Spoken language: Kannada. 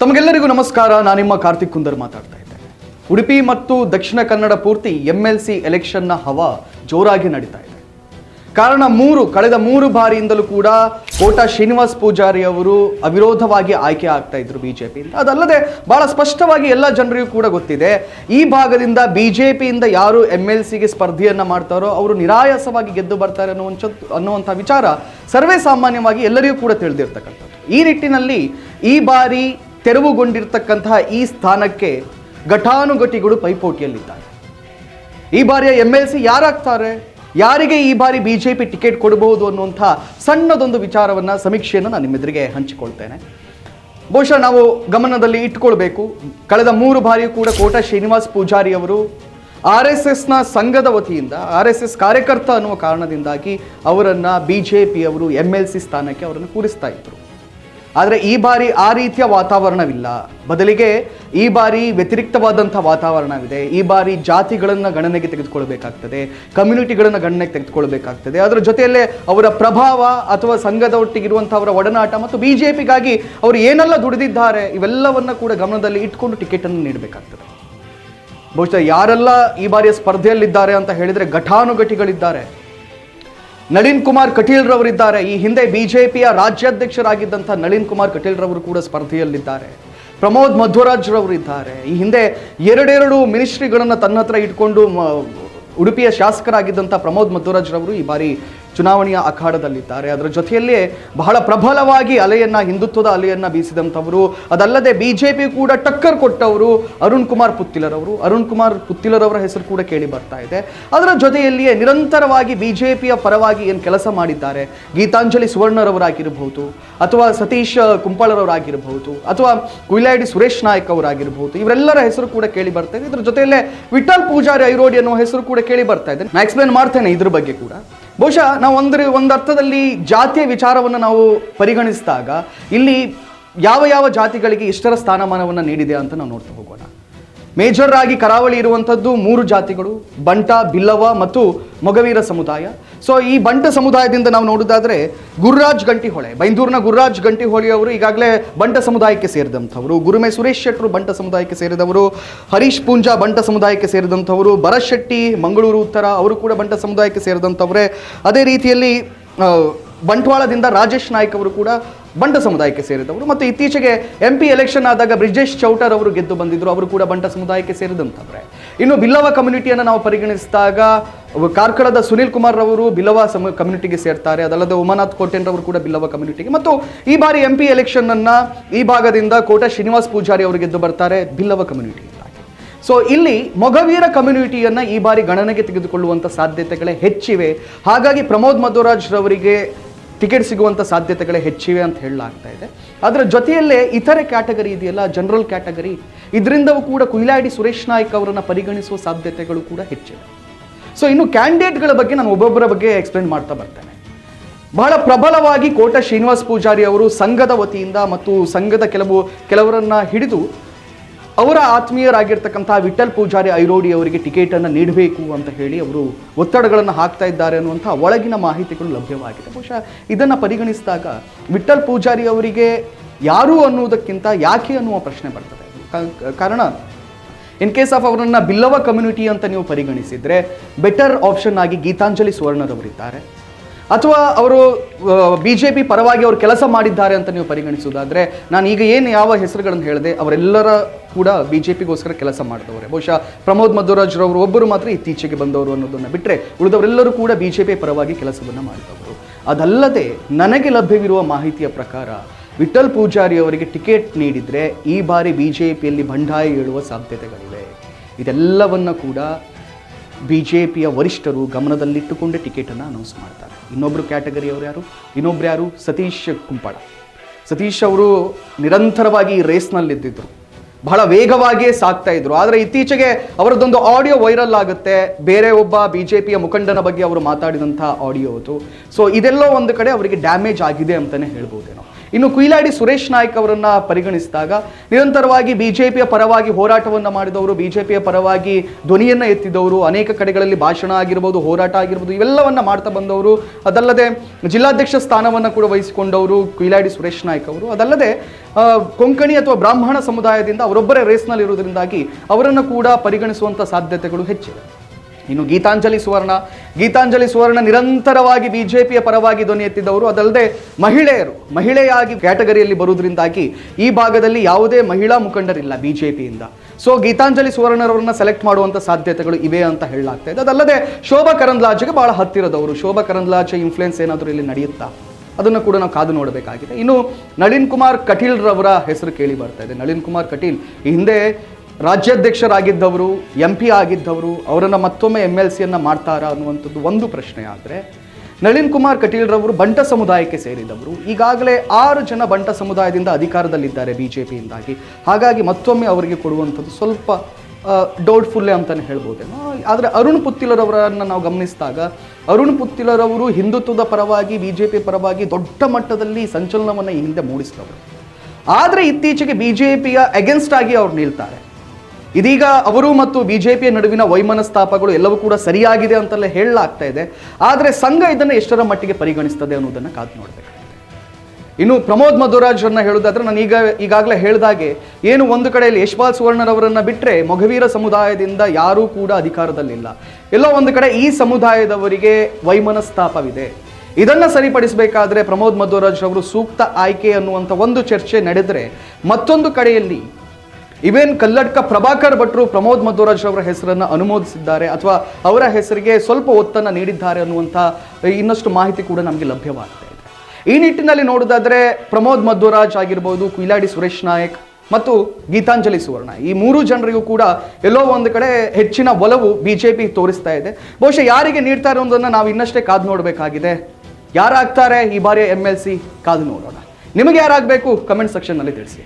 ತಮಗೆಲ್ಲರಿಗೂ ನಮಸ್ಕಾರ. ನಾನು ನಿಮ್ಮ ಕಾರ್ತಿಕ್ ಕುಂದರ್ ಮಾತಾಡ್ತಾ ಇದ್ದೇನೆ ಉಡುಪಿ ಮತ್ತು ದಕ್ಷಿಣ ಕನ್ನಡ ಪೂರ್ತಿ ಎಂ ಎಲ್ ಸಿ ಎಲೆಕ್ಷನ್ನ ಹವಾ ಜೋರಾಗಿ ನಡೀತಾ ಇದೆ. ಕಾರಣ ಮೂರು, ಕಳೆದ ಮೂರು ಬಾರಿಯಿಂದಲೂ ಕೂಡ ಕೋಟ ಶ್ರೀನಿವಾಸ್ ಪೂಜಾರಿ ಅವರು ಅವಿರೋಧವಾಗಿ ಆಯ್ಕೆ ಆಗ್ತಾ ಇದ್ರು ಬಿಜೆಪಿಯಿಂದ ಅದಲ್ಲದೆ ಬಹಳ ಸ್ಪಷ್ಟವಾಗಿ ಎಲ್ಲ ಜನರಿಗೂ ಕೂಡ ಗೊತ್ತಿದೆ. ಈ ಭಾಗದಿಂದ ಬಿಜೆಪಿಯಿಂದ ಯಾರು ಎಂ ಎಲ್ ಸಿಗೆ ಸ್ಪರ್ಧೆಯನ್ನು ಮಾಡ್ತಾರೋ ಅವರು ನಿರಾಯಾಸವಾಗಿ ಗೆದ್ದು ಬರ್ತಾರೆ ಅನ್ನುವಂಥದ್ದು ಅನ್ನುವಂಥ ವಿಚಾರ ಸರ್ವೇ ಸಾಮಾನ್ಯವಾಗಿ ಎಲ್ಲರಿಗೂ ಕೂಡ ತಿಳಿದಿರ್ತಕ್ಕಂಥದ್ದು. ಈ ನಿಟ್ಟಿನಲ್ಲಿ ಈ ಬಾರಿ ತೆರವುಗೊಂಡಿರ್ತಕ್ಕಂತಹ ಈ ಸ್ಥಾನಕ್ಕೆ ಘಟಾನುಘಟಿಗಳು ಪೈಪೋಟಿಯಲ್ಲಿದ್ದಾರೆ. ಈ ಬಾರಿಯ ಎಂ ಎಲ್ ಸಿ ಯಾರಾಗ್ತಾರೆ? ಯಾರಿಗೆ ಈ ಬಾರಿ ಬಿ ಜೆ ಪಿ ಟಿಕೆಟ್ ಕೊಡಬಹುದು ಅನ್ನುವಂಥ ಸಣ್ಣದೊಂದು ವಿಚಾರವನ್ನು ಸಮೀಕ್ಷೆಯನ್ನು ನಾನು ನಿಮ್ಮೆದುರಿಗೆ ಹಂಚಿಕೊಳ್ತೇನೆ. ಬಹುಶಃ ನಾವು ಗಮನದಲ್ಲಿ ಇಟ್ಕೊಳ್ಬೇಕು. ಕಳೆದ ಮೂರು ಬಾರಿಯೂ ಕೂಡ ಕೋಟ ಶ್ರೀನಿವಾಸ್ ಪೂಜಾರಿ ಅವರು ಆರ್ ಎಸ್ ಎಸ್ನ ಸಂಘದ ವತಿಯಿಂದ, ಆರ್ ಎಸ್ ಎಸ್ ಕಾರ್ಯಕರ್ತ ಅನ್ನುವ ಕಾರಣದಿಂದಾಗಿ ಅವರನ್ನು ಬಿ ಜೆ ಪಿಯವರು ಎಂ ಎಲ್ ಸಿ ಸ್ಥಾನಕ್ಕೆ ಅವರನ್ನು ಕೂರಿಸ್ತಾ ಇದ್ರು. ಆದರೆ ಈ ಬಾರಿ ಆ ರೀತಿಯ ವಾತಾವರಣವಿಲ್ಲ. ಬದಲಿಗೆ ಈ ಬಾರಿ ವ್ಯತಿರಿಕ್ತವಾದಂಥ ವಾತಾವರಣವಿದೆ. ಈ ಬಾರಿ ಜಾತಿಗಳನ್ನು ಗಣನೆಗೆ ತೆಗೆದುಕೊಳ್ಬೇಕಾಗ್ತದೆ. ಕಮ್ಯುನಿಟಿಗಳನ್ನು ಗಣನೆಗೆ ತೆಗೆದುಕೊಳ್ಬೇಕಾಗ್ತದೆ. ಅದರ ಜೊತೆಯಲ್ಲೇ ಅವರ ಪ್ರಭಾವ ಅಥವಾ ಸಂಘದ ಒಟ್ಟಿಗಿರುವಂಥ ಅವರ ಒಡನಾಟ ಮತ್ತು ಬಿ ಜೆ ಪಿಗಾಗಿ ಅವರು ಏನೆಲ್ಲ ದುಡಿದಿದ್ದಾರೆ, ಇವೆಲ್ಲವನ್ನು ಕೂಡ ಗಮನದಲ್ಲಿ ಇಟ್ಕೊಂಡು ಟಿಕೆಟನ್ನು ನೀಡಬೇಕಾಗ್ತದೆ. ಬಹುಶಃ ಯಾರೆಲ್ಲ ಈ ಬಾರಿಯ ಸ್ಪರ್ಧೆಯಲ್ಲಿದ್ದಾರೆ ಅಂತ ಹೇಳಿದರೆ ಘಟಾನುಘಟಿಗಳಿದ್ದಾರೆ. ನಳಿನ್ ಕುಮಾರ್ ಕಟೀಲ್ ರವರಿದ್ದಾರೆ ಈ ಹಿಂದೆ ಬಿಜೆಪಿಯ ರಾಜ್ಯಾಧ್ಯಕ್ಷರಾಗಿದ್ದಂಥ ನಳಿನ್ ಕುಮಾರ್ ಕಟೀಲ್ ರವರು ಕೂಡ ಸ್ಪರ್ಧೆಯಲ್ಲಿದ್ದಾರೆ. ಪ್ರಮೋದ್ ಮಧ್ವರಾಜ್ ರವರಿದ್ದಾರೆ ಈ ಹಿಂದೆ ಎರಡೆರಡು ಮಿನಿಸ್ಟ್ರಿಗಳನ್ನು ತನ್ನ ಹತ್ರ ಇಟ್ಕೊಂಡು ಉಡುಪಿಯ ಶಾಸಕರಾಗಿದ್ದಂಥ ಪ್ರಮೋದ್ ಮಧ್ವರಾಜ್ ರವರು ಈ ಬಾರಿ ಚುನಾವಣೆಯ ಅಖಾಡದಲ್ಲಿದ್ದಾರೆ. ಅದರ ಜೊತೆಯಲ್ಲೇ ಬಹಳ ಪ್ರಬಲವಾಗಿ ಅಲೆಯನ್ನ, ಹಿಂದುತ್ವದ ಅಲೆಯನ್ನ ಬೀಸಿದಂಥವರು, ಅದಲ್ಲದೆ ಬಿ ಜೆ ಪಿ ಕೂಡ ಟಕ್ಕರ್ ಕೊಟ್ಟವರು ಅರುಣ್ ಕುಮಾರ್ ಪುತ್ತಿಲರವರು. ಅರುಣ್ ಕುಮಾರ್ ಪುತ್ತಿಲರವರ ಹೆಸರು ಕೂಡ ಕೇಳಿ ಬರ್ತಾ ಇದೆ. ಅದರ ಜೊತೆಯಲ್ಲಿಯೇ ನಿರಂತರವಾಗಿ ಬಿ ಜೆ ಪಿಯ ಪರವಾಗಿ ಏನು ಕೆಲಸ ಮಾಡಿದ್ದಾರೆ? ಗೀತಾಂಜಲಿ ಸುವರ್ಣರವರಾಗಿರಬಹುದು, ಅಥವಾ ಸತೀಶ್ ಕುಂಪಾಳರವರಾಗಿರಬಹುದು, ಅಥವಾ ಕುಯಿಲಾಡಿ ಸುರೇಶ್ ನಾಯಕ್ ಅವರಾಗಿರಬಹುದು ಇವರೆಲ್ಲರ ಹೆಸರು ಕೂಡ ಕೇಳಿ ಬರ್ತಾ ಇದೆ. ಇದ್ರ ಜೊತೆಯಲ್ಲೇ ವಿಠಲ್ ಪೂಜಾರಿ ಐರೋಡಿ ಅನ್ನೋ ಹೆಸರು ಕೂಡ ಕೇಳಿ ಬರ್ತಾ ಇದೆ. ನಾನು ಎಕ್ಸ್ಪ್ಲೇನ್ ಮಾಡ್ತೇನೆ ಇದ್ರ ಬಗ್ಗೆ ಕೂಡ. ಬಹುಶಃ ನಾವು ಒಂದ್ರ, ಒಂದು ಅರ್ಥದಲ್ಲಿ ಜಾತಿಯ ವಿಚಾರವನ್ನು ನಾವು ಪರಿಗಣಿಸಿದಾಗ ಇಲ್ಲಿ ಯಾವ ಯಾವ ಜಾತಿಗಳಿಗೆ ಇಷ್ಟರ ಸ್ಥಾನಮಾನವನ್ನು ನೀಡಿದೆ ಅಂತ ನಾವು ನೋಡ್ತಾ ಹೋಗೋಣ. ಮೇಜರ್ ಆಗಿ ಕರಾವಳಿ ಇರುವಂಥದ್ದು ಮೂರು ಜಾತಿಗಳು, ಬಂಟ, ಬಿಲ್ಲವ ಮತ್ತು ಮೊಗವೀರ ಸಮುದಾಯ. ಸೊ ಈ ಬಂಟ ಸಮುದಾಯದಿಂದ ನಾವು ನೋಡೋದಾದ್ರೆ ಗುರುರಾಜ್ ಗಂಟಿಹೊಳೆ, ಬೈಂದೂರಿನ ಗುರುರಾಜ್ ಗಂಟಿಹೊಳೆ ಅವರು ಈಗಾಗಲೇ ಬಂಟ ಸಮುದಾಯಕ್ಕೆ ಸೇರಿದಂಥವರು. ಗುರುಮೆ ಸುರೇಶ್ ಶೆಟ್ಟರು ಬಂಟ ಸಮುದಾಯಕ್ಕೆ ಸೇರಿದವರು, ಹರೀಶ್ ಪೂಂಜಾ ಬಂಟ ಸಮುದಾಯಕ್ಕೆ ಸೇರಿದಂಥವರು, ಭರತ್ ಶೆಟ್ಟಿ, ಮಂಗಳೂರು ಉತ್ತರ, ಅವರು ಕೂಡ ಬಂಟ ಸಮುದಾಯಕ್ಕೆ ಸೇರಿದಂಥವರೇ. ಅದೇ ರೀತಿಯಲ್ಲಿ ಬಂಟ್ವಾಳದಿಂದ ರಾಜೇಶ್ ನಾಯ್ಕ್ ಅವರು ಕೂಡ ಬಂಟ ಸಮುದಾಯಕ್ಕೆ ಸೇರಿದವರು. ಮತ್ತು ಇತ್ತೀಚೆಗೆ ಎಂ ಪಿ ಎಲೆಕ್ಷನ್ ಆದಾಗ ಬ್ರಿಜೇಶ್ ಚೌಟರ್ ಅವರು ಗೆದ್ದು ಬಂದಿದ್ದರು ಅವರು ಕೂಡ ಬಂಟ ಸಮುದಾಯಕ್ಕೆ ಸೇರಿದಂಥವ್ರೆ. ಇನ್ನು ಬಿಲ್ಲವ ಕಮ್ಯುನಿಟಿಯನ್ನು ನಾವು ಪರಿಗಣಿಸಿದಾಗ, ಕಾರ್ಕಳದ ಸುನಿಲ್ ಕುಮಾರ್ ರವರು ಬಿಲ್ಲವ ಸಮ ಕಮ್ಯುನಿಟಿಗೆ ಸೇರ್ತಾರೆ. ಅದಲ್ಲದೆ ಉಮಾನಾಥ್ ಕೋಟೆನ್ ರವರು ಕೂಡ ಬಿಲ್ಲವ ಕಮ್ಯುನಿಟಿಗೆ. ಮತ್ತು ಈ ಬಾರಿ ಎಂ ಪಿ ಎಲೆಕ್ಷನ್ ಅನ್ನ ಈ ಭಾಗದಿಂದ ಕೋಟೆ ಶ್ರೀನಿವಾಸ್ ಪೂಜಾರಿ ಅವರು ಗೆದ್ದು ಬರ್ತಾರೆ ಬಿಲ್ಲವ ಕಮ್ಯುನಿಟಿ ಸೊ ಇಲ್ಲಿ ಮೊಗವೀರ ಕಮ್ಯುನಿಟಿಯನ್ನು ಈ ಬಾರಿ ಗಣನೆಗೆ ತೆಗೆದುಕೊಳ್ಳುವಂಥ ಸಾಧ್ಯತೆಗಳೇ ಹೆಚ್ಚಿವೆ. ಹಾಗಾಗಿ ಪ್ರಮೋದ್ ಮಧ್ವರಾಜ್ ರವರಿಗೆ ಟಿಕೆಟ್ ಸಿಗುವಂಥ ಸಾಧ್ಯತೆಗಳೇ ಹೆಚ್ಚಿವೆ ಅಂತ ಹೇಳಲಾಗ್ತಾ ಇದೆ. ಅದರ ಜೊತೆಯಲ್ಲೇ ಇತರೆ ಕ್ಯಾಟಗರಿ ಇದೆಯಲ್ಲ, ಜನರಲ್ ಕ್ಯಾಟಗರಿ, ಇದರಿಂದವೂ ಕೂಡ ಕುಯ್ಲಾಡಿ ಸುರೇಶ್ ನಾಯ್ಕ್ ಅವರನ್ನು ಪರಿಗಣಿಸುವ ಸಾಧ್ಯತೆಗಳು ಕೂಡ ಹೆಚ್ಚಿವೆ. ಸೊ ಇನ್ನು ಕ್ಯಾಂಡಿಡೇಟ್ಗಳ ಬಗ್ಗೆ ನಾನು ಒಬ್ಬೊಬ್ಬರ ಬಗ್ಗೆ ಎಕ್ಸ್ಪ್ಲೇನ್ ಮಾಡ್ತಾ ಬರ್ತೇನೆ. ಬಹಳ ಪ್ರಬಲವಾಗಿ ಕೋಟ ಶ್ರೀನಿವಾಸ್ ಪೂಜಾರಿ ಅವರು ಸಂಘದ ವತಿಯಿಂದ ಮತ್ತು ಸಂಘದ ಕೆಲವು, ಕೆಲವರನ್ನ ಹಿಡಿದು ಅವರ ಆತ್ಮೀಯರಾಗಿರ್ತಕ್ಕಂಥ ವಿಠಲ್ ಪೂಜಾರಿ ಐರೋಡಿ ಅವರಿಗೆ ಟಿಕೆಟನ್ನು ನೀಡಬೇಕು ಅಂತ ಹೇಳಿ ಅವರು ಒತ್ತಡಗಳನ್ನು ಹಾಕ್ತಾ ಇದ್ದಾರೆ ಅನ್ನುವಂಥ ಒಳಗಿನ ಮಾಹಿತಿಗಳು ಲಭ್ಯವಾಗಿದೆ. ಬಹುಶಃ ಇದನ್ನು ಪರಿಗಣಿಸಿದಾಗ ವಿಠಲ್ ಪೂಜಾರಿ ಅವರಿಗೆ ಯಾರು ಅನ್ನುವುದಕ್ಕಿಂತ ಯಾಕೆ ಅನ್ನುವ ಪ್ರಶ್ನೆ ಬರ್ತದೆ. ಕಾರಣ, ಇನ್ ಕೇಸ್ ಆಫ್ ಅವರನ್ನು ಬಿಲ್ಲವ ಕಮ್ಯುನಿಟಿ ಅಂತ ನೀವು ಪರಿಗಣಿಸಿದರೆ ಬೆಟರ್ ಆಪ್ಷನ್ ಆಗಿ ಗೀತಾಂಜಲಿ ಸುವರ್ಣರವರಿದ್ದಾರೆ. ಅಥವಾ ಅವರು ಬಿ ಜೆ ಪಿ ಪರವಾಗಿ ಅವರು ಕೆಲಸ ಮಾಡಿದ್ದಾರೆ ಅಂತ ನೀವು ಪರಿಗಣಿಸುವುದಾದರೆ, ನಾನು ಈಗ ಏನು ಯಾವ ಹೆಸರುಗಳನ್ನು ಹೇಳಿದೆ, ಅವರೆಲ್ಲರ ಕೂಡ ಬಿ ಜೆ ಪಿಗೋಸ್ಕರ ಕೆಲಸ ಮಾಡಿದವರೇ. ಬಹುಶಃ ಪ್ರಮೋದ್ ಮಧುರಾಜ್ರವರು ಒಬ್ಬರು ಮಾತ್ರ ಇತ್ತೀಚೆಗೆ ಬಂದವರು ಅನ್ನೋದನ್ನು ಬಿಟ್ಟರೆ ಉಳಿದವರೆಲ್ಲರೂ ಕೂಡ ಬಿ ಜೆ ಪಿ ಪರವಾಗಿ ಕೆಲಸವನ್ನು ಮಾಡಿದವರು. ಅದಲ್ಲದೆ ನನಗೆ ಲಭ್ಯವಿರುವ ಮಾಹಿತಿಯ ಪ್ರಕಾರ ವಿಠಲ್ ಪೂಜಾರಿ ಅವರಿಗೆ ಟಿಕೆಟ್ ನೀಡಿದರೆ ಈ ಬಾರಿ ಬಿ ಜೆ ಪಿಯಲ್ಲಿ ಬಂಡಾಯ ಏಳುವ ಸಾಧ್ಯತೆಗಳಿವೆ. ಇದೆಲ್ಲವನ್ನು ಕೂಡ ಬಿ ಜೆ ಪಿಯ ವರಿಷ್ಠರು ಗಮನದಲ್ಲಿಟ್ಟುಕೊಂಡೇ ಟಿಕೆಟನ್ನು ಅನೌನ್ಸ್ ಮಾಡ್ತಾರೆ. ಇನ್ನೊಬ್ಬರು ಕ್ಯಾಟಗರಿಯವರು ಯಾರು? ಇನ್ನೊಬ್ರು ಯಾರು? ಸತೀಶ್ ಕುಂಪಾಳ. ಸತೀಶ್ ಅವರು ನಿರಂತರವಾಗಿ ಈ ರೇಸ್ನಲ್ಲಿದ್ದಿದ್ದರು ಬಹಳ ವೇಗವಾಗಿಯೇ ಸಾಕ್ತಾ ಇದ್ರು. ಆದರೆ ಇತ್ತೀಚೆಗೆ ಅವರದೊಂದು ಆಡಿಯೋ ವೈರಲ್ ಆಗುತ್ತೆ. ಬೇರೆ ಒಬ್ಬ ಬಿ ಜೆ ಪಿಯ ಮುಖಂಡನ ಬಗ್ಗೆ ಅವರು ಮಾತಾಡಿದಂಥ ಆಡಿಯೋ ಅದು. ಸೊ ಇದೆಲ್ಲೋ ಒಂದು ಕಡೆ ಅವರಿಗೆ ಡ್ಯಾಮೇಜ್ ಆಗಿದೆ ಅಂತಲೇ ಹೇಳ್ಬೋದೇನೋ. ಇನ್ನು ಕುಯಿಲಾಡಿ ಸುರೇಶ್ ನಾಯ್ಕ್ ಅವರನ್ನ ಪರಿಗಣಿಸಿದಾಗ ನಿರಂತರವಾಗಿ ಬಿಜೆಪಿಯ ಪರವಾಗಿ ಹೋರಾಟವನ್ನು ಮಾಡಿದವರು, ಬಿಜೆಪಿಯ ಪರವಾಗಿ ಧ್ವನಿಯನ್ನ ಎತ್ತಿದವರು, ಅನೇಕ ಕಡೆಗಳಲ್ಲಿ ಭಾಷಣ ಆಗಿರ್ಬೋದು, ಹೋರಾಟ ಆಗಿರ್ಬೋದು, ಇವೆಲ್ಲವನ್ನ ಮಾಡ್ತಾ ಬಂದವರು. ಅದಲ್ಲದೆ ಜಿಲ್ಲಾಧ್ಯಕ್ಷ ಸ್ಥಾನವನ್ನ ಕೂಡ ವಹಿಸಿಕೊಂಡವರು ಕುಯಿಲಾಡಿ ಸುರೇಶ್ ನಾಯ್ಕ್ ಅವರು. ಅದಲ್ಲದೆ ಕೊಂಕಣಿ ಅಥವಾ ಬ್ರಾಹ್ಮಣ ಸಮುದಾಯದಿಂದ ಅವರೊಬ್ಬರೇ ರೇಸ್ನಲ್ಲಿರುವುದರಿಂದಾಗಿ ಅವರನ್ನು ಕೂಡ ಪರಿಗಣಿಸುವಂಥ ಸಾಧ್ಯತೆಗಳು ಹೆಚ್ಚಿವೆ. ಇನ್ನು ಗೀತಾಂಜಲಿ ಸುವರ್ಣ. ಗೀತಾಂಜಲಿ ಸುವರ್ಣ ನಿರಂತರವಾಗಿ ಬಿಜೆಪಿಯ ಪರವಾಗಿ ಧ್ವನಿ ಎತ್ತಿದ್ದವರು. ಅದಲ್ಲದೆ ಮಹಿಳೆಯರು, ಮಹಿಳೆಯಾಗಿ ಕ್ಯಾಟಗರಿಯಲ್ಲಿ ಬರುವುದರಿಂದಾಗಿ ಈ ಭಾಗದಲ್ಲಿ ಯಾವುದೇ ಮಹಿಳಾ ಮುಖಂಡರಿಲ್ಲ ಬಿಜೆಪಿಯಿಂದ. ಸೊ ಗೀತಾಂಜಲಿ ಸುವರ್ಣರವರನ್ನ ಸೆಲೆಕ್ಟ್ ಮಾಡುವಂಥ ಸಾಧ್ಯತೆಗಳು ಇವೆ ಅಂತ ಹೇಳಲಾಗ್ತಾ ಇದೆ. ಅದಲ್ಲದೆ ಶೋಭಾ ಕರಂದ್ಲಾಜೆಗೆ ಬಹಳ ಹತ್ತಿರದವರು. ಶೋಭಾ ಕರಂದ್ಲಾಜೆ ಇನ್ಫ್ಲುಯೆನ್ಸ್ ಏನಾದರೂ ಇಲ್ಲಿ ನಡೆಯುತ್ತಾ? ಅದನ್ನು ಕೂಡ ನಾವು ಕಾದು ನೋಡಬೇಕಾಗಿದೆ. ಇನ್ನು ನಳಿನ್ ಕುಮಾರ್ ಕಟೀಲ್ರವರ ಹೆಸರು ಕೇಳಿ ಬರ್ತಾ ಇದೆ. ನಳಿನ್ ಕುಮಾರ್ ಕಟೀಲ್ ಹಿಂದೆ ರಾಜ್ಯಾಧ್ಯಕ್ಷರಾಗಿದ್ದವರು ಎಂ ಪಿ ಆಗಿದ್ದವರು, ಅವರನ್ನು ಮತ್ತೊಮ್ಮೆ ಎಂ ಎಲ್ ಸಿಯನ್ನು ಮಾಡ್ತಾರಾ ಅನ್ನುವಂಥದ್ದು ಒಂದು ಪ್ರಶ್ನೆ ಆದರೆ, ನಳಿನ್ ಕುಮಾರ್ ಕಟೀಲ್ರವರು ಬಂಟ ಸಮುದಾಯಕ್ಕೆ ಸೇರಿದವರು. ಈಗಾಗಲೇ ಆರು ಜನ ಬಂಟ ಸಮುದಾಯದಿಂದ ಅಧಿಕಾರದಲ್ಲಿದ್ದಾರೆ ಬಿ ಜೆ ಪಿಯಿಂದಾಗಿ ಹಾಗಾಗಿ ಮತ್ತೊಮ್ಮೆ ಅವರಿಗೆ ಕೊಡುವಂಥದ್ದು ಸ್ವಲ್ಪ ಡೌಟ್ಫುಲ್ಲೇ ಅಂತಲೇ ಹೇಳ್ಬೋದೇನೋ. ಆದರೆ ಅರುಣ್ ಪುತ್ತಿಲರವರನ್ನು ನಾವು ಗಮನಿಸಿದಾಗ, ಅರುಣ್ ಪುತ್ತಿಲರವರು ಹಿಂದುತ್ವದ ಪರವಾಗಿ ಬಿ ಜೆ ಪಿ ಪರವಾಗಿ ದೊಡ್ಡ ಮಟ್ಟದಲ್ಲಿ ಸಂಚಲನವನ್ನು ಈ ಹಿಂದೆ ಮೂಡಿಸಿದವರು. ಆದರೆ ಇತ್ತೀಚೆಗೆ ಬಿ ಜೆ ಪಿಯ ಅಗೇನ್ಸ್ಟ್ ಆಗಿ ಅವ್ರು ನಿಲ್ತಾರೆ. ಇದೀಗ ಅವರು ಮತ್ತು ಬಿಜೆಪಿಯ ನಡುವಿನ ವೈಮನಸ್ತಾಪಗಳು ಎಲ್ಲವೂ ಕೂಡ ಸರಿಯಾಗಿದೆ ಅಂತಲೇ ಹೇಳಲಾಗ್ತಾ ಇದೆ. ಆದರೆ ಸಂಘ ಇದನ್ನು ಎಷ್ಟರ ಮಟ್ಟಿಗೆ ಪರಿಗಣಿಸ್ತದೆ ಅನ್ನೋದನ್ನು ಕಾದು ನೋಡಬೇಕು. ಇನ್ನು ಪ್ರಮೋದ್ ಮಧುರಾಜ್ ಅನ್ನ ಹೇಳೋದಾದ್ರೆ ನಾನು ಈಗ ಈಗಾಗಲೇ ಹೇಳಿದಾಗೆ ಏನು ಒಂದು ಕಡೆಯಲ್ಲಿ ಯಶ್ಪಾಲ್ ಸುವರ್ಣರವರನ್ನ ಬಿಟ್ಟರೆ ಮೊಘವೀರ ಸಮುದಾಯದಿಂದ ಯಾರೂ ಕೂಡ ಅಧಿಕಾರದಲ್ಲಿಲ್ಲ. ಎಲ್ಲೋ ಒಂದು ಕಡೆ ಈ ಸಮುದಾಯದವರಿಗೆ ವೈಮನಸ್ತಾಪವಿದೆ. ಇದನ್ನು ಸರಿಪಡಿಸಬೇಕಾದ್ರೆ ಪ್ರಮೋದ್ ಮಧುರಾಜ್ ಅವರು ಸೂಕ್ತ ಆಯ್ಕೆ ಅನ್ನುವಂಥ ಒಂದು ಚರ್ಚೆ ನಡೆದರೆ ಮತ್ತೊಂದು ಕಡೆಯಲ್ಲಿ ಇವೇನ್ ಕಲ್ಲಡ್ಕ ಪ್ರಭಾಕರ್ ಭಟ್ರು ಪ್ರಮೋದ್ ಮಧ್ವರಾಜ್ ಅವರ ಹೆಸರನ್ನು ಅನುಮೋದಿಸಿದ್ದಾರೆ ಅಥವಾ ಅವರ ಹೆಸರಿಗೆ ಸ್ವಲ್ಪ ಒತ್ತನ್ನು ನೀಡಿದ್ದಾರೆ ಅನ್ನುವಂಥ ಇನ್ನಷ್ಟು ಮಾಹಿತಿ ಕೂಡ ನಮಗೆ ಲಭ್ಯವಾಗ್ತಾ ಇದೆ. ಈ ನಿಟ್ಟಿನಲ್ಲಿ ನೋಡೋದಾದ್ರೆ ಪ್ರಮೋದ್ ಮಧ್ವರಾಜ್ ಆಗಿರ್ಬೋದು, ಕುಯಿಲಾಡಿ ಸುರೇಶ್ ನಾಯಕ್ ಮತ್ತು ಗೀತಾಂಜಲಿ ಸುವರ್ಣ. ಈ ಮೂರು ಜನರಿಗೂ ಕೂಡ ಎಲ್ಲೋ ಒಂದು ಕಡೆ ಹೆಚ್ಚಿನ ಒಲವು ಬಿಜೆಪಿ ತೋರಿಸ್ತಾ ಇದೆ. ಬಹುಶಃ ಯಾರಿಗೆ ನೀಡ್ತಾ ಇರೋದನ್ನು ನಾವು ಇನ್ನಷ್ಟೇ ಕಾದು ನೋಡಬೇಕಾಗಿದೆ. ಯಾರಾಗ್ತಾರೆ? ಈ ಬಾರಿ ಎಂ ಎಲ್ ಸಿ ಕಾದು ನೋಡೋಣ. ನಿಮಗೆ ಯಾರಾಗಬೇಕು? ಕಮೆಂಟ್ ಸೆಕ್ಷನ್ನಲ್ಲಿ ತಿಳಿಸಿ.